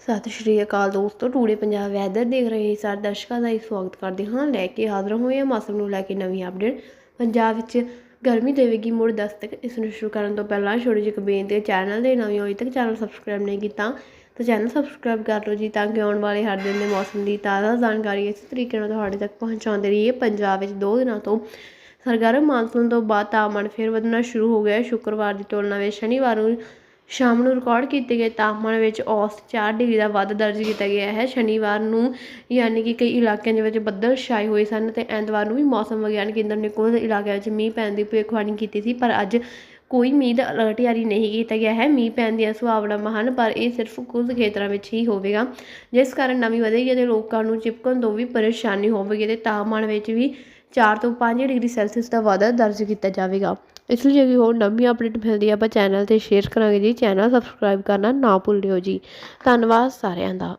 ਸਤਿ ਸ਼੍ਰੀ ਅਕਾਲ ਦੋਸਤੋ, today Punjab weather ਦੇਖ ਰਹੇ ਸਾਰੇ ਦਰਸ਼ਕਾਂ ਦਾ ਹੀ ਸਵਾਗਤ ਕਰਦੇ ਹਾਂ ਲੈ ਕੇ ਹਾਜ਼ਰ ਹੋਏ ਹਾਂ ਮੌਸਮ ਨੂੰ ਲੈ ਕੇ ਨਵੀਂ ਅਪਡੇਟ ਪੰਜਾਬ ਵਿੱਚ ਗਰਮੀ ਦੇਵੇਗੀ ਮੁੜ ਦਸਤਕ, ਇਸ ਨੂੰ ਸ਼ੁਰੂ ਕਰਨ ਤੋਂ ਪਹਿਲਾਂ ਛੋਟੀ ਜਿਹੀ ਬੇਨਤੀ ਚੈਨਲ ਦੇ ਨਵੇਂ ਹੋਏ ਤੱਕ ਚੈਨਲ ਸਬਸਕ੍ਰਾਈਬ ਨਹੀਂ ਕੀਤਾ ਤਾਂ ਚੈਨਲ ਸਬਸਕ੍ਰਾਈਬ ਕਰ ਲਓ ਜੀ ਤਾਂ ਕਿ ਆਉਣ ਵਾਲੇ ਹਰ ਦਿਨ ਦੇ ਮੌਸਮ ਦੀ ਤਾਜ਼ਾ ਜਾਣਕਾਰੀ ਇਸ ਤਰੀਕੇ ਨਾਲ ਤੁਹਾਡੇ ਤੱਕ ਪਹੁੰਚਾਉਂਦੇ ਰਹੀਏ। ਪੰਜਾਬ ਵਿੱਚ ਦੋ ਦਿਨਾਂ ਤੋਂ ਸਰਗਰਮ ਮਾਨਸੂਨ ਤੋਂ ਬਾਅਦ ਤਾਪਮਾਨ ਫਿਰ ਵਧਣਾ ਸ਼ੁਰੂ ਹੋ ਗਿਆ ਸ਼ੁੱਕਰਵਾਰ ਦੀ ਤੁਲਨਾ ਵਿੱਚ ਸ਼ਨੀਵਾਰ ਨੂੰ ਸ਼ਾਮ ਨੂੰ ਰਿਕਾਰਡ ਕੀਤੇ ਗਏ ਤਾਪਮਾਨ ਵਿੱਚ ਔਸਤ 4 ਡਿਗਰੀ ਦਾ ਵਾਧਾ ਦਰਜ ਕੀਤਾ ਗਿਆ ਹੈ। ਸ਼ਨੀਵਾਰ ਨੂੰ ਯਾਨੀ ਕਿ ਕਈ ਇਲਾਕਿਆਂ ਦੇ ਵਿੱਚ ਬੱਦਲ ਛਾਏ ਹੋਏ ਸਨ ਤੇ ਐਤਵਾਰ ਨੂੰ ਵੀ ਮੌਸਮ ਵਿਗਿਆਨ ਕੇਂਦਰ ਨੇ ਕੁਝ ਇਲਾਕਿਆਂ ਵਿੱਚ ਮੀਂਹ ਪੈਣ ਦੀ ਭਵਿੱਖਬਾਣੀ ਕੀਤੀ ਸੀ, ਪਰ ਅੱਜ ਕੋਈ ਮੀਂਹ ਦਾ ਅਲਰਟ ਜਾਰੀ ਨਹੀਂ ਕੀਤਾ ਗਿਆ ਹੈ। ਮੀਂਹ ਪੈਣ ਦੀਆਂ ਸੰਭਾਵਨਾਵਾਂ ਹਨ ਪਰ ਇਹ ਸਿਰਫ ਕੁਝ ਖੇਤਰਾਂ ਵਿੱਚ ਹੀ ਹੋਵੇਗਾ। ਜਿਸ ਕਾਰਨ ਨਮੀ ਵਧੇਗੀ ਅਤੇ ਲੋਕਾਂ ਨੂੰ ਚਿਪਕਣ ਤੋਂ ਵੀ ਪਰੇਸ਼ਾਨੀ ਹੋਵੇਗੀ ਤੇ ਤਾਪਮਾਨ ਵਿੱਚ ਵੀ 4 ਤੋਂ 5 ਡਿਗਰੀ ਸੈਲਸੀਅਸ ਦਾ ਵਾਧਾ ਦਰਜ ਕੀਤਾ ਜਾਵੇਗਾ। ਇਸ ਲਈ ਜੇ ਹੋਰ ਨਵੀਂ ਅਪਡੇਟ ਮਿਲਦੀ ਹੈ, ਆਪਾਂ ਚੈਨਲ ਤੇ ਸ਼ੇਅਰ ਕਰਾਂਗੇ ਜੀ। ਚੈਨਲ ਸਬਸਕ੍ਰਾਈਬ ਕਰਨਾ ਨਾ ਭੁੱਲਿਓ ਜੀ। ਧੰਨਵਾਦ ਸਾਰਿਆਂ ਦਾ।